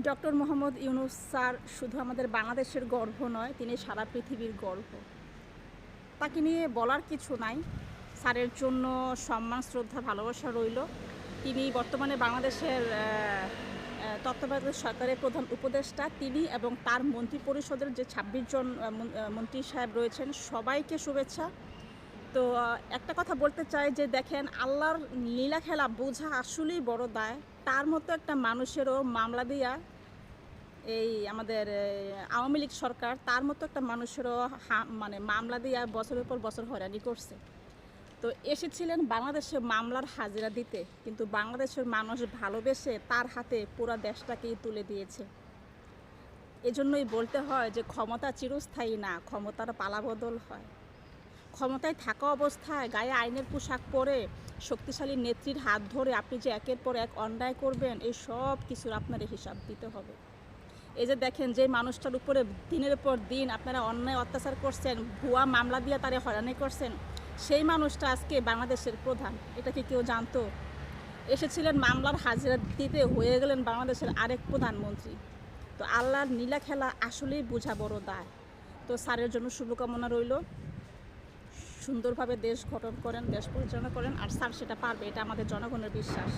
Doctor Mohammad Yunus sir শুধু আমাদের বাংলাদেশের গর্ব নয়, তিনি সারা পৃথিবীর গর্ব। তাকে নিয়ে বলার কিছু নাই। স্যারের জন্য সম্মান, শ্রদ্ধা, ভালোবাসা রইল। তিনি বর্তমানে বাংলাদেশের তত্ত্বাবধায়ক সরকারের প্রধান উপদেষ্টা। তিনি এবং তার মন্ত্রী পরিষদের যে ছাব্বিশ জন মন- মন্ত্রী সাহেব রয়েছেন, সবাইকে শুভেচ্ছা। তো একটা কথা বলতে চাই যে দেখেন, আল্লাহর লীলা খেলা বোঝা আসলেই বড় দায়। তার মতো একটা মানুষেরও মামলা দিয়া এই আমাদের আওয়ামী লীগ সরকার তার মতো একটা মানুষেরও মানে মামলা দিয়া বছরের পর বছর হয়রানি করছে। তো এসেছিলেন বাংলাদেশে মামলার হাজিরা দিতে, কিন্তু বাংলাদেশের মানুষ ভালোবেসে তার হাতে পুরা দেশটাকেই তুলে দিয়েছে। এজন্যই বলতে হয় যে ক্ষমতা চিরস্থায়ী না, ক্ষমতার পালাবদল হয়। ক্ষমতায় থাকা অবস্থায় গায়ে আইনের পোশাক পরে শক্তিশালী নেত্রীর হাত ধরে আপনি যে একের পর এক অন্যায় করবেন, এই সব কিছুর আপনার হিসাব দিতে হবে। এই যে দেখেন যে মানুষটার উপরে দিনের পর দিন আপনারা অন্যায় অত্যাচার করছেন, ভুয়া মামলা দিয়ে তারা হয়রানি করছেন, সেই মানুষটা আজকে বাংলাদেশের প্রধান। এটা কি কেউ জানতো? এসেছিলেন মামলার হাজিরা দিতে হয়ে গেলেন বাংলাদেশের আরেক প্রধানমন্ত্রী। তো আল্লাহর নীলা খেলা আসলেই বোঝা বড় দায়। তো স্যারের জন্য শুভকামনা রইল। সুন্দরভাবে দেশ গঠন করেন, দেশ পরিচালনা করেন, আর স্যার সেটা পারবে, এটা আমাদের জনগণের বিশ্বাস।